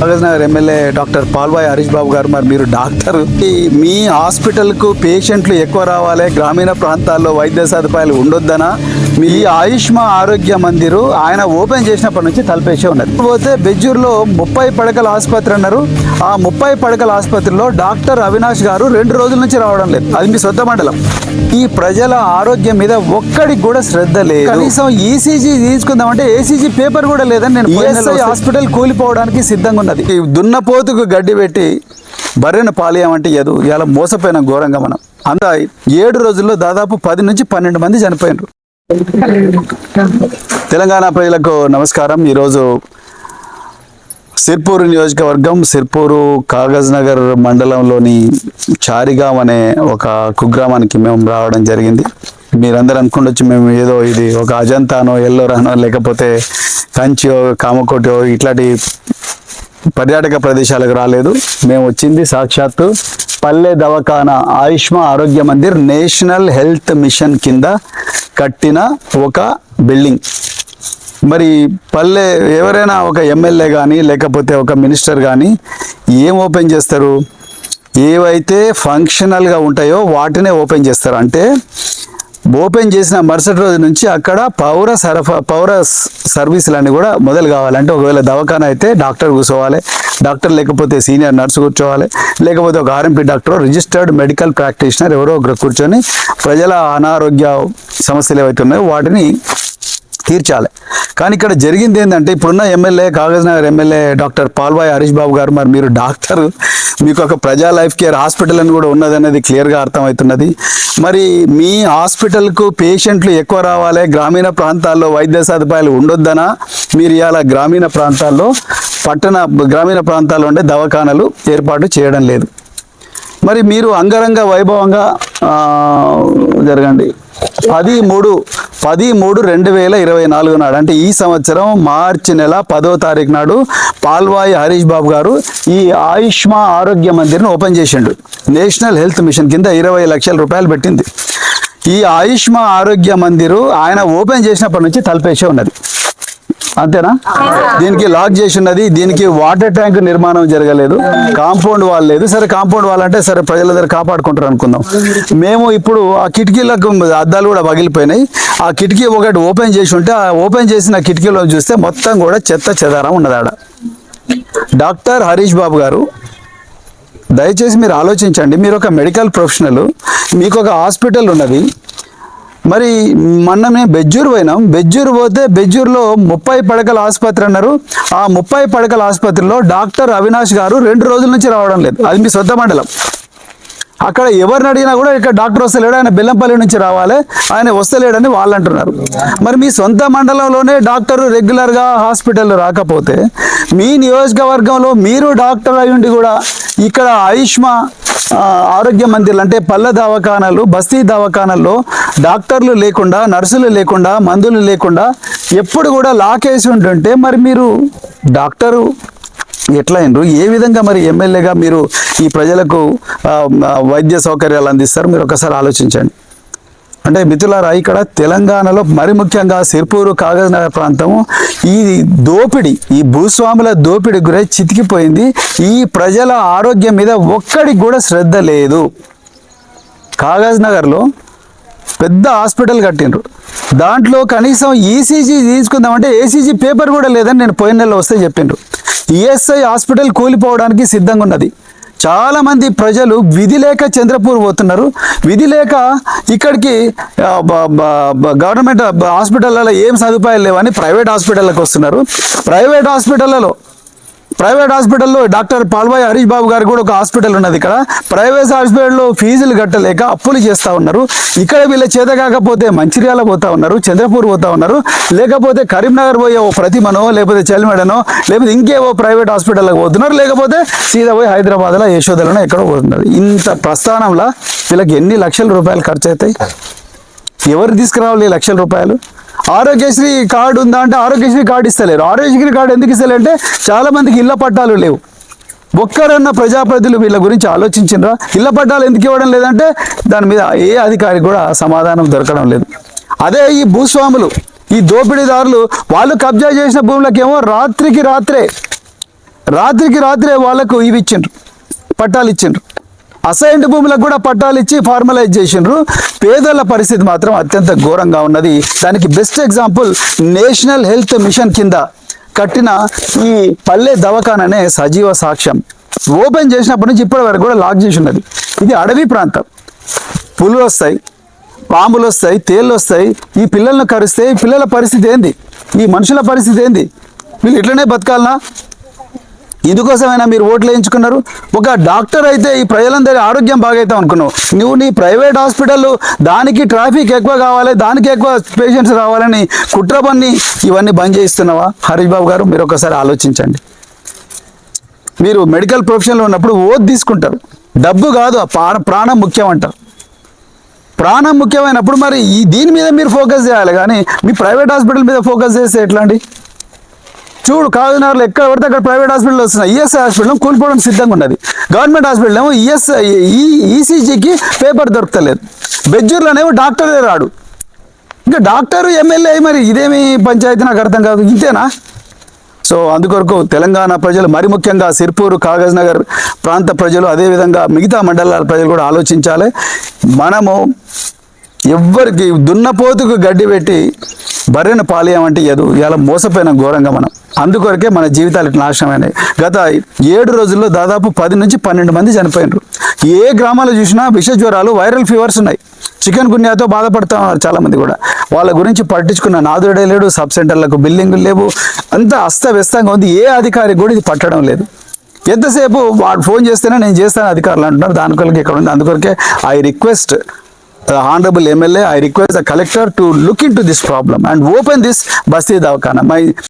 Kagaz Nagar MLA doctor Palvai Harish Babu గారు మరి మీరు డాక్టర్. మీ హాస్పిటల్కు పేషెంట్లు ఎక్కువ రావాలి గ్రామీణ ప్రాంతాల్లో వైద్య సదుపాయాలు ఉండొద్దనా? మీ ఆయుష్మా ఆరోగ్య మందిరు ఆయన ఓపెన్ చేసినప్పటి నుంచి తలపేసే ఉన్నది. పోతే బెజ్జూర్లో ముప్పై పడకల ఆసుపత్రి అన్నారు. ఆ ముప్పై పడకల ఆసుపత్రిలో డాక్టర్ అవినాష్ గారు రెండు రోజుల నుంచి రావడం లేదు. అది మీ సొంత మండలం. ఈ ప్రజల ఆరోగ్యం మీద ఒక్కడికి కూడా శ్రద్ధ లేదు. కనీసం ఈసీజీ తీసుకుందామంటే ఏసీజీ పేపర్ కూడా లేదని నేను ఈఎస్ఐ హాస్పిటల్ కూలిపోవడానికి సిద్ధంగా ఉన్నది. ఈ దున్నపోతుకు గడ్డి పెట్టి బర్రెను పాలేయమంటే ఎదు. ఇలా మోసపోయిన ఘోరంగా మనం. అంత ఏడు రోజుల్లో దాదాపు పది నుంచి పన్నెండు మంది చనిపోయినారు. తెలంగాణ ప్రజలకు నమస్కారం. ఈరోజు సిర్పూరు నియోజకవర్గం సిర్పూరు కాగజ్ నగర్ మండలంలోని చారిగాం అనే ఒక కుగ్రామానికి మేము రావడం జరిగింది. మీరందరూ అనుకుండొచ్చు మేము ఏదో ఇది ఒక అజంతానో ఎల్లోరానో లేకపోతే కంచియో కామకోటో ఇట్లాంటి పర్యాటక ప్రదేశాలకు రాలేదు. మేము వచ్చింది సాక్షాత్తు పల్లె దవాఖానా ఆయుష్మా ఆరోగ్య మందిర్ నేషనల్ హెల్త్ మిషన్ కింద కట్టిన ఒక బిల్డింగ్. మరి పల్లె ఎవరైనా ఒక ఎమ్మెల్యే కానీ లేకపోతే ఒక మినిస్టర్ కానీ ఏం ఓపెన్ చేస్తారు? ఏవైతే ఫంక్షనల్గా ఉంటాయో వాటినే ఓపెన్ చేస్తారు. అంటే ఓపెన్ చేసిన మరుసటి రోజు నుంచి అక్కడ పౌర సరఫ పౌర స- సర్వీసులన్నీ కూడా మొదలు కావాలంటే ఒకవేళ దవాఖాన అయితే డాక్టర్ కూర్చోవాలి. డాక్టర్ లేకపోతే సీనియర్ నర్సు కూర్చోవాలి. లేకపోతే ఒక RMP doctor registered medical practitioner ఎవరో ఒకరు కూర్చొని ప్రజల అనారోగ్య సమస్యలు ఏవైతే ఉన్నాయో వాటిని తీర్చాలి. కానీ ఇక్కడ జరిగింది ఏంటంటే ఇప్పుడున్న MLA Kagaznagar MLA doctor Palvai Harish Babu garu మరి మీరు డాక్టర్ మీకు ఒక ప్రజా లైఫ్ కేర్ హాస్పిటల్ అని కూడా ఉన్నదనేది క్లియర్గా అర్థమవుతున్నది. మరి మీ హాస్పిటల్కు పేషెంట్లు ఎక్కువ రావాలి గ్రామీణ ప్రాంతాల్లో వైద్య సదుపాయాలు ఉండొద్దనా? మీరు ఇవాళ గ్రామీణ ప్రాంతాల్లో పట్టణ గ్రామీణ ప్రాంతాల్లో ఉండే దవాఖానలు ఏర్పాటు చేయడం లేదు. మరి మీరు అంగరంగ వైభవంగా జరగండి. పది మూడు పది మూడు రెండు వేల ఇరవై నాలుగు నాడు. అంటే ఈ సంవత్సరం మార్చి నెల పదో తారీఖు నాడు పాల్వాయి హరీష్ బాబు గారు ఈ ఆయుష్మా ఆరోగ్య మందిర్ని ఓపెన్ చేసిండు. నేషనల్ హెల్త్ మిషన్ కింద ఇరవై లక్షల రూపాయలు పెట్టింది. ఈ ఆయుష్మా ఆరోగ్య మందిరు ఆయన ఓపెన్ చేసినప్పటి నుంచి తలపేసే ఉన్నది. అంతేనా? దీనికి లాక్ చేసి ఉన్నది దీనికి వాటర్ ట్యాంక్ నిర్మాణం జరగలేదు. కాంపౌండ్ వాల్ లేదు. సరే కాంపౌండ్ వాల్ అంటే సరే ప్రజల దగ్గర కాపాడుకుంటారు అనుకుందాం. మేము ఇప్పుడు ఆ కిటికీలకు అద్దాలు కూడా పగిలిపోయినాయి. ఆ కిటికీ ఒకటి ఓపెన్ చేసి ఉంటే ఆ ఓపెన్ చేసిన కిటికీలో చూస్తే మొత్తం కూడా చెత్త చెదారం ఉన్నది ఆడ. డాక్టర్ హరీష్ బాబు గారు దయచేసి మీరు ఆలోచించండి. మీరు ఒక మెడికల్ ప్రొఫెషనల్ మీకు ఒక హాస్పిటల్ ఉన్నది. మరి మొన్ననే బెజ్జూరు పోయినాం. బెజ్జూరు పోతే బెజ్జూరులో ముప్పై పడకల ఆసుపత్రి అన్నారు. ఆ ముప్పై పడకల ఆసుపత్రిలో డాక్టర్ అవినాష్ గారు రెండు రోజుల నుంచి రావడం లేదు. అది మీ సొంత మండలం. అక్కడ ఎవరిని అడిగినా కూడా ఇక్కడ డాక్టర్ వస్తలేడు ఆయన బెల్లంపల్లి నుంచి రావాలి ఆయన వస్తలేడని వాళ్ళు అంటున్నారు. మరి మీ సొంత మండలంలోనే డాక్టర్ రెగ్యులర్గా హాస్పిటల్ రాకపోతే మీ నియోజకవర్గంలో మీరు డాక్టర్ అయి ఉండి కూడా ఇక్కడ ఆయుష్మా ఆరోగ్య మందిర్లు అంటే పల్లె దవాఖానాలు బస్తీ దవాఖానాల్లో డాక్టర్లు లేకుండా నర్సులు లేకుండా మందులు లేకుండా ఎప్పుడు కూడా లాకేసి ఉంటుంటే మరి మీరు డాక్టరు ఎట్లా అయినరు ఏ విధంగా మరి ఎమ్మెల్యేగా మీరు ఈ ప్రజలకు వైద్య సౌకర్యాలు అందిస్తారు? మీరు ఒకసారి ఆలోచించండి. అంటే మిత్రులారా ఇక్కడ తెలంగాణలో మరి ముఖ్యంగా సిర్పూరు కాగజ్నగర్ ప్రాంతం ప్రాంతము ఈ దోపిడి ఈ భూస్వాముల దోపిడి గురై చితికిపోయింది. ఈ ప్రజల ఆరోగ్యం మీద ఒక్కడికి కూడా శ్రద్ధ లేదు. కాగజ్ నగర్లో పెద్ద హాస్పిటల్ కట్టిండ్రు. దాంట్లో కనీసం ఈసీజీ తీసుకుందామంటే ఏసీజీ పేపర్ కూడా లేదని నేను పోయిన నెలలో వస్తే చెప్పిండ్రు. ఈఎస్ఐ హాస్పిటల్ కూలిపోవడానికి సిద్ధంగా ఉన్నది. చాలా మంది ప్రజలు విధి లేక చంద్రపూర్ పోతున్నారు. విధి లేక ఇక్కడికి గవర్నమెంట్ హాస్పిటల్లో ఏం సదుపాయాలు లేవని ప్రైవేట్ హాస్పిటల్కి వస్తున్నారు. ప్రైవేట్ హాస్పిటళ్ళలో ప్రైవేట్ హాస్పిటల్లో డాక్టర్ పాల్వాయి హరీష్ బాబు గారు కూడా ఒక హాస్పిటల్ ఉన్నది ఇక్కడ. ప్రైవేట్ హాస్పిటల్లో ఫీజులు కట్టలేక అప్పులు చేస్తూ ఉన్నారు. ఇక్కడ వీళ్ళ చేత కాకపోతే మంచిర్యాల పోతా ఉన్నారు చంద్రపూర్ పోతా ఉన్నారు. లేకపోతే కరీంనగర్ పోయే ఓ ప్రతిమనో లేకపోతే చెల్మెడనో లేకపోతే ఇంకేవో ప్రైవేట్ హాస్పిటల్కి పోతున్నారు. లేకపోతే సీదా పోయి హైదరాబాద్లో యశోదలోనో ఎక్కడో పోతున్నారు. ఇంత ప్రస్థానంలో వీళ్ళకి ఎన్ని లక్షల రూపాయలు ఖర్చు అవుతాయి? ఎవరు తీసుకురావాలి లక్షల రూపాయలు? ఆరోగ్యశ్రీ కార్డు ఉందా అంటే ఆరోగ్యశ్రీ కార్డు ఇస్తలేరు. ఆరోగ్యశ్రీ కార్డు ఎందుకు ఇస్తలేరంటే చాలా మందికి ఇళ్ళ పట్టాలు లేవు. ఒక్కరన్న ప్రజాప్రతినిధులు వీళ్ళ గురించి ఆలోచించినరా? ఇళ్ళ పట్టాలు ఎందుకు ఇవ్వడం లేదంటే దాని మీద ఏ అధికారి కూడా సమాధానం దొరకడం లేదు. అదే ఈ భూస్వాములు ఈ దోపిడీదారులు వాళ్ళు కబ్జా చేసిన భూములకేమో రాత్రికి రాత్రే రాత్రికి రాత్రే వాళ్ళకు ఇవి ఇచ్చిండ్రు పట్టాలు ఇచ్చిండ్రు. అసైన్డ్ భూములకు కూడా పట్టాలు ఇచ్చి ఫార్మలైజ్ చేసిండ్రు. పేదల పరిస్థితి మాత్రం అత్యంత ఘోరంగా ఉన్నది. దానికి best example national health mission కింద కట్టిన ఈ పల్లె దవాఖాననే సజీవ సాక్ష్యం. ఓపెన్ చేసినప్పటి నుంచి ఇప్పటి వరకు కూడా లాక్ చేసి ఉన్నది. ఇది అడవి ప్రాంతం. పులులు వస్తాయి పాములు వస్తాయి తేళ్ళు వస్తాయి. ఈ పిల్లలను కరిస్తే ఈ పిల్లల పరిస్థితి ఏంది? ఈ మనుషుల పరిస్థితి ఏంది? వీళ్ళు ఇట్లనే బతకాలనా? ఇందుకోసమైనా మీరు ఓట్లు వేయించుకున్నారు. ఒక డాక్టర్ అయితే ఈ ప్రజలందరి ఆరోగ్యం బాగైతే అనుకున్నావు. నువ్వు నీ ప్రైవేట్ హాస్పిటల్ దానికి ట్రాఫిక్ ఎక్కువ కావాలి దానికి ఎక్కువ పేషెంట్స్ రావాలని కుట్ర పన్ని ఇవన్నీ బంద్ చేయిస్తున్నావా? హరీష్ బాబు గారు మీరు ఒకసారి ఆలోచించండి. మీరు మెడికల్ ప్రొఫెషన్లో ఉన్నప్పుడు ఓట్ తీసుకుంటారు. డబ్బు కాదు ప్రాణ- ప్రాణం ముఖ్యం అంటారు. ప్రాణం ముఖ్యమైనప్పుడు మరి ఈ దీని మీద మీరు ఫోకస్ చేయాలి. కానీ మీ ప్రైవేట్ హాస్పిటల్ మీద ఫోకస్ చేస్తే ఎట్లా అండి చూడు కాకినాడలో ఎక్కడ పడితే అక్కడ ప్రైవేట్ హాస్పిటల్ వస్తున్నాయి. ఈఎస్ఐ హాస్పిటల్ కోల్పోవడం సిద్ధంగా ఉన్నది. గవర్నమెంట్ హాస్పిటల్ ఏమో ఈఎస్ఐ ఈ ఈసీజీకి పేపర్ దొరకలేదు. బెజ్జూర్లోనేమో డాక్టరే రాడు. ఇంకా డాక్టర్ ఎమ్మెల్యే మరి ఇదేమి పంచాయతీ నాకు అర్థం కాదు. ఇంతేనా? సో అందుకొరకు తెలంగాణ ప్రజలు మరి ముఖ్యంగా సిర్పూరు కాగజ్ నగర్ ప్రాంత ప్రజలు అదేవిధంగా మిగతా మండలాల ప్రజలు కూడా ఆలోచించాలి. మనము ఎవ్వరికి దున్నపోతుకు గడ్డి పెట్టి బర్రెను పాలేయమంటే ఎదు. ఇలా మోసపోయిన ఘోరంగా మనం. అందుకొరకే మన జీవితాలు ఇట్లా నాశనమైనాయి గత ఏడు రోజుల్లో దాదాపు పది నుంచి పన్నెండు మంది చనిపోయినారు. ఏ గ్రామాలు చూసినా విష జ్వరాలు వైరల్ ఫీవర్స్ ఉన్నాయి. చికెన్ గున్యాతో బాధపడుతూ ఉన్నారు చాలామంది కూడా. వాళ్ళ గురించి పట్టించుకున్న నాదుడే లేడు సబ్ సెంటర్లకు బిల్డింగులు లేవు. అంతా అస్తవ్యస్తంగా ఉంది. ఏ అధికారి కూడా ఇది పట్టడం లేదు. ఎంతసేపు వాడు ఫోన్ చేస్తేనే నేను చేస్తాను అధికారులు అంటున్నారు. దాని కొరకు ఇక్కడ ఉంది. అందుకొరకే I request honourable MLA I request the collector to look in to this problem and open this Basti Dawakhana. My